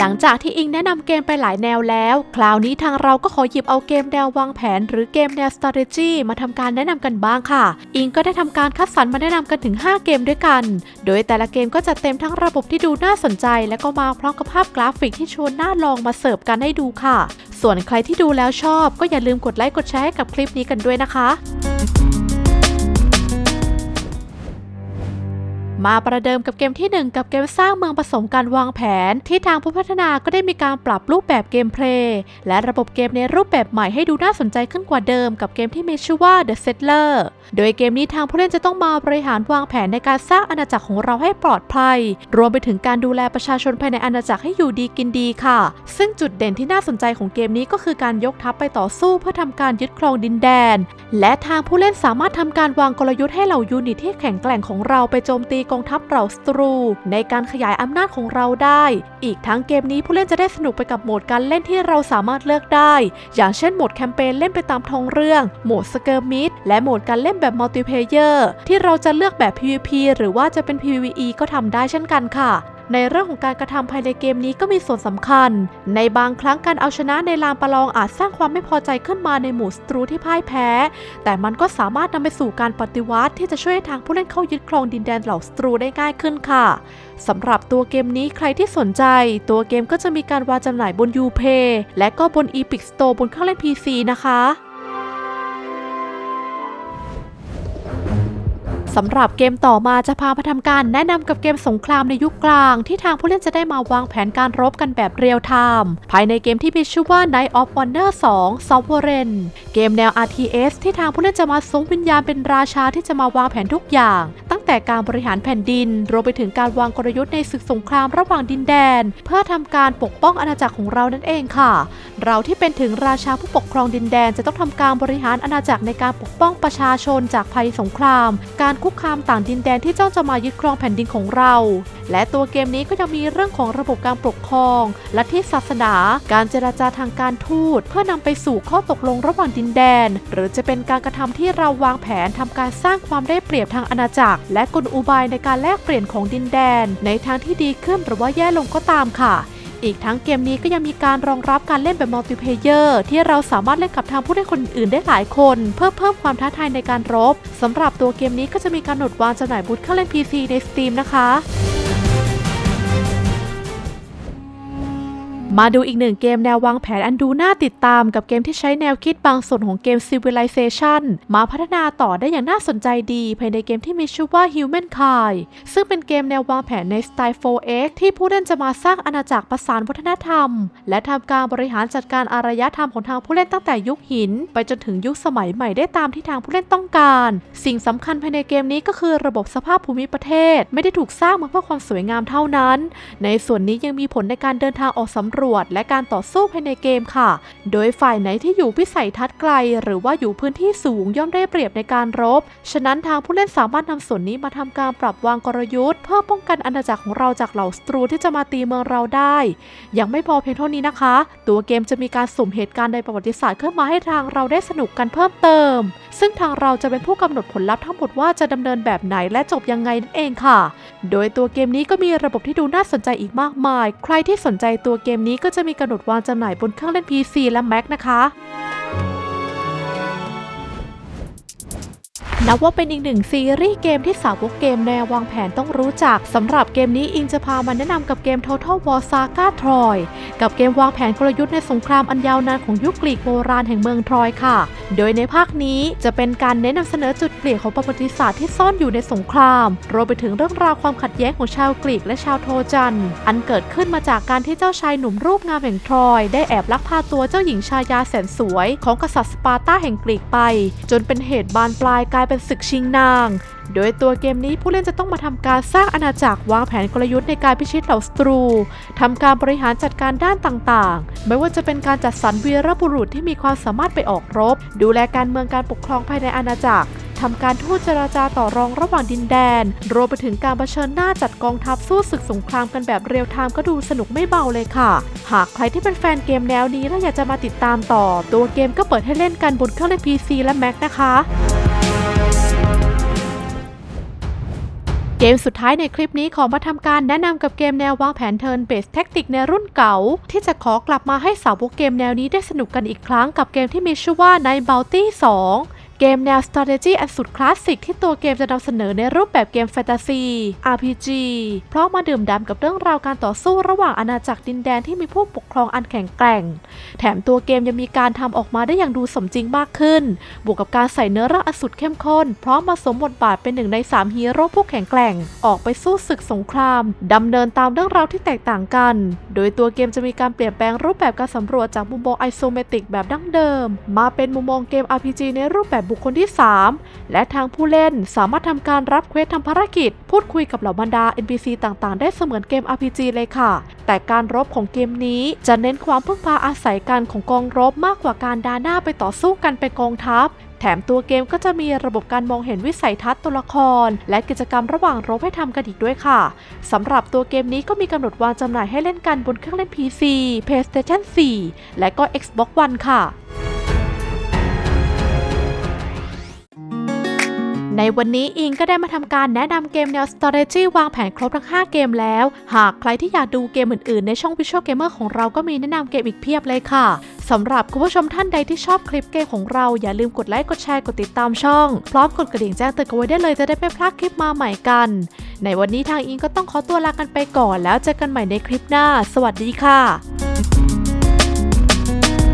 หลังจากที่อิงแนะนำเกมไปหลายแนวแล้ว คราวนี้ทางเราก็ขอหยิบเอาเกมแนววางแผน หรือเกมแนว strategy มาทำการแนะนำกันบ้างค่ะ อิงก็ได้ทำการคัดสรรมาแนะนำกันถึง 5 เกมด้วยกัน โดยแต่ละเกมก็จะเต็มทั้งระบบที่ดูน่าสนใจ และก็มาพร้อมกับภาพกราฟิกที่ชวนน่าลองมาเสิร์ฟกันให้ดูค่ะ ส่วนใครที่ดูแล้วชอบ ก็อย่าลืมกดไลค์กดแชร์ให้กับคลิปนี้กันด้วยนะคะ มาประเดิมกับเกมที่ 1 กับเกมสร้างเมืองผสมการวางแผน ที่ทางผู้พัฒนาก็ได้มีการปรับรูปแบบเกมเพลย์และระบบเกมในรูปแบบใหม่ให้ดูน่าสนใจขึ้นกว่าเดิมกับเกมที่มีชื่อว่า The Settler โดยเกมนี้ทางผู้เล่นจะต้องมาบริหารวางแผนในการสร้างอาณาจักรของเราให้ปลอดภัย รวมไปถึงการดูแลประชาชนภายในอาณาจักรให้อยู่ดีกินดีค่ะ ซึ่งจุดเด่นที่น่าสนใจของเกมนี้ก็คือการยกทัพไปต่อสู้เพื่อทำการยึดครองดินแดน และทางผู้เล่นสามารถทำการวางกลยุทธ์ให้เหล่ายูนิตที่แข็งแกร่งของเราไปโจมตีกองทัพเหล่าศัตรู ในการขยายอำนาจของเราได้ อีกทั้งเกมนี้ผู้เล่นจะได้สนุกไปกับโหมดการเล่นที่เราสามารถเลือกได้ อย่างเช่นโหมดแคมเปญเล่นไปตามท้องเรื่อง โหมดสเกอร์มิดและโหมดการเล่นแบบมัลติเพเยอร์ที่เราจะเลือกแบบ PVP หรือว่าจะเป็น PVE ก็ทำได้เช่นกันค่ะ ในเรื่องของการกระทำภายในเกมนี้ก็มีส่วนสำคัญ ในบางครั้งการเอาชนะในลานประลองอาจสร้างความไม่พอใจขึ้นมาในหมู่ศัตรูที่พ่ายแพ้ แต่มันก็สามารถนำไปสู่การปฏิวัติที่จะช่วยทางผู้เล่นเข้ายึดครองดินแดนเหล่าศัตรูได้ง่ายขึ้นค่ะสำหรับตัวเกมนี้ใครที่สนใจ ตัวเกมก็จะมีการวางจำหน่ายบน Upay และก็บน Epic Store บนเครื่องเล่น PC นะคะ สำหรับเกมต่อมาจะพามาทำการแนะนำกับเกมสงครามในยุคกลาง ที่ทางผู้เล่นจะได้มาวางแผนการรบกันแบบเรียลไทม์ภายในเกมที่มีชื่อว่า Night of Wonder 2 Sovereign เกมแนว RTS ที่ทางผู้เล่นจะมาสวมวิญญาณเป็นราชาที่จะมาวางแผนทุกอย่างตั้ง แต่การบริหารแผ่นดิน รวมไปถึงการวางกลยุทธ์ในศึกสงครามระหว่างดินแดน เพื่อทำการปกป้องอาณาจักรของเรานั่นเองค่ะ เราที่เป็นถึงราชาผู้ปกครองดินแดนจะต้องทำการบริหารอาณาจักรในการปกป้องประชาชนจากภัยสงคราม การคุกคามต่างดินแดนที่จ้องจะมายึดครองแผ่นดินของเรา และตัวเกมนี้ก็ยังมีเรื่องของระบบการปกครอง และที่ศาสนา การเจราจาทางการทูต เพื่อนำไปสู่ข้อตกลงระหว่างดินแดน หรือจะเป็นการกระทำที่เราวางแผนทำการสร้างความได้เปรียบทางอาณาจักรและกลอุบายในการแลกเปลี่ยนของดินแดน ในทางที่ดีขึ้นหรือว่าแย่ลงก็ตามค่ะ อีกทั้งเกมนี้ก็ยังมีการรองรับการเล่นแบบมัลติเพเยอร์ที่เราสามารถเล่นกับทางผู้เล่นคนอื่นได้หลายคน เพื่อเพิ่มความท้าทายในการรบสำหรับตัวเกมนี้ก็จะมีการหนดวางจำหน่ายบูธเครื่องเล่น PC ใน Steam นะคะ มาดูอีกหนึ่งเกมแนววางแผนอันดูน่าติดตามกับเกมที่ใช้แนวคิดบางส่วนของเกม Civilization มาพัฒนาต่อได้อย่างน่าสนใจดีภายในเกมที่มีชื่อว่า Humankind ซึ่งเป็นเกมแนววางแผนในสไตล์ 4X ที่ผู้เล่นจะมาสร้างอาณาจักรประสานวัฒนธรรม และทำการบริหารจัดการอารยธรรมของทางผู้เล่นตั้งแต่ยุคหิน ไปจนถึงยุคสมัยใหม่ได้ตามที่ทางผู้เล่นต้องการ สิ่งสำคัญภายในเกมนี้ก็คือระบบสภาพภูมิประเทศ ไม่ได้ถูกสร้างมาเพื่อความสวยงามเท่านั้น ในส่วนนี้ยังมีผลในการเดินทางออกสำรวจและการต่อสู้ภายในเกมค่ะ โดยฝ่ายไหนที่อยู่วิสัยทัศน์ไกล หรือว่าอยู่พื้นที่สูงย่อมได้เปรียบในการรบ ฉะนั้นทางผู้เล่นสามารถนำส่วนนี้มาทำการปรับวางกลยุทธ์ เพื่อป้องกันอาณาจักรของเราจากเหล่าศัตรูที่จะมาตีเมืองเราได้ ยังไม่พอเพียงเท่านี้นะคะ ตัวเกมจะมีการสุ่มเหตุการณ์ในประวัติศาสตร์ขึ้นมาให้ทางเราได้สนุกกันเพิ่มเติม ซึ่งทางเราจะเป็นผู้กำหนดผลลัพธ์ทั้งหมดว่าจะดำเนินแบบไหนและจบยังไงนั่นเองค่ะ โดยตัวเกมนี้ก็มีระบบที่ดูน่าสนใจอีกมากมาย ใครที่สนใจตัวเกมนี้ก็จะมีกำหนดวางจำหน่ายบนเครื่องเล่น PC และ Mac นะคะ นับว่าเป็นอีกหนึ่งซีรีส์เกมที่สาวกเกมแนววางแผนต้องรู้จักสำหรับเกมนี้อิงจะพามาแนะนำกับเกม Total War Saga Troy กับเกมวางแผนกลยุทธ์ในสงครามอันยาวนานของยุคกรีกโบราณแห่งเมืองทรอยค่ะ โดยในภาคนี้จะเป็นการเน้นนำเสนอจุดเปลี่ยนของประวัติศาสตร์ที่ซ่อนอยู่ในสงครามรวมไปถึงเรื่องราวความขัดแย้งของชาวกรีกและชาวโทจัน อันเกิดขึ้นมาจากการที่เจ้าชายหนุ่มรูปงามแห่งทรอยได้แอบลักพาตัวเจ้าหญิงชายาแสนสวย ของกษัตริย์สปาร์ตาแห่งกรีกไป จนเป็นเหตุบานปลายกลายเป็นศึกชิงนาง โดยตัวเกมนี้ผู้เล่นจะต้องมาทำการสร้างอาณาจักรวางแผนกลยุทธ์ในการพิชิตเหล่าศัตรูทำการบริหารจัดการด้านต่างๆ ไม่ว่าจะเป็นการจัดสรรวีรบุรุษที่มีความสามารถไปออกรบ ดูแลการเมืองการปกครองภายในอาณาจักรทำการทูตเจราจาต่อรองระหว่างดินแดน รวมไปถึงการเผชิญหน้าจัดกองทัพสู้ศึกสงครามกันแบบเรียลไทม์ก็ดูสนุกไม่เบาเลยค่ะ หากใครที่เป็นแฟนเกมแนวนี้และอยากจะมาติดตามต่อ ตัวเกมก็เปิดให้เล่นกันบนเครื่องเล่น PC และ Mac นะคะ เกมสุดท้ายในคลิปนี้ขอมาทำการแนะนำกับเกมแนววางแผนเทิร์นเบสแท็กติกในรุ่นเก่า ที่จะขอกลับมาให้สาวกเกมแนวนี้ได้สนุกกันอีกครั้งกับเกมที่มีชื่อว่า Night Bounty 2 เกมแนว strategy อันสุดคลาสสิกที่ตัวเกมจะนำเสนอในรูปแบบเกมแฟนตาซี RPG เพราะมาดื่มด่ำกับเรื่องราวการต่อสู้ระหว่างอาณาจักรดินแดนที่มีผู้ปกครองอันแข็งแกร่ง แถมตัวเกมยังมีการทำออกมาได้อย่างดูสมจริงมากขึ้น บวกกับการใส่เนื้อเรื่องอันสุดเข้มข้น พร้อมมาสมบทบาทเป็นหนึ่งในสามฮีโร่ผู้แข็งแกร่ง ออกไปสู้ศึกสงครามดำเนินตามเรื่องราวที่แตกต่างกัน โดยตัวเกมจะมีการเปลี่ยนแปลงรูปแบบการสำรวจจากมุมมองไอโซเมตริกแบบดั้งเดิม มาเป็นมุมมองเกม RPG ในรูปแบบบุคคลที่ 3 และทางผู้เล่นสามารถทำการรับเควสทำภารกิจ พูดคุยกับเหล่าบรรดา NPC ต่างๆ ได้เสมือนเกม RPG เลยค่ะ แต่การรบของเกมนี้จะเน้นความพึ่งพาอาศัยกันของกองรบมากกว่าการดาหน้าไปต่อสู้กันเป็นกองทัพแถมตัวเกมก็จะมีระบบการมองเห็นวิสัยทัศน์ตัวละคร และกิจกรรมระหว่างรบให้ทำกันอีกด้วยค่ะสำหรับตัวเกมนี้ก็มีกำหนดวางจำหน่ายให้เล่นกันบนเครื่องเล่น PC PlayStation 4 และก็ Xbox One ค่ะ ในวันนี้อิงก็ได้มาทำการแนะนำเกมแนว strategy วางแผนครบทั้ง 5 เกมแล้ว หากใครที่อยากดูเกมอื่นๆ ในช่อง Visual Gamer ของเราก็มีแนะนำเกมอีกเพียบเลยค่ะสำหรับคุณผู้ชมท่านใดที่ชอบคลิปเกมของเราอย่าลืมกดไลค์กดแชร์กดติดตามช่อง พร้อมกดกระดิ่งแจ้งเตือนกันไว้ได้เลยจะได้ไม่พลาดคลิปมาใหม่กัน ในวันนี้ทางอิงก็ต้องขอตัวลากันไปก่อน แล้วเจอกันใหม่ในคลิปหน้า สวัสดีค่ะ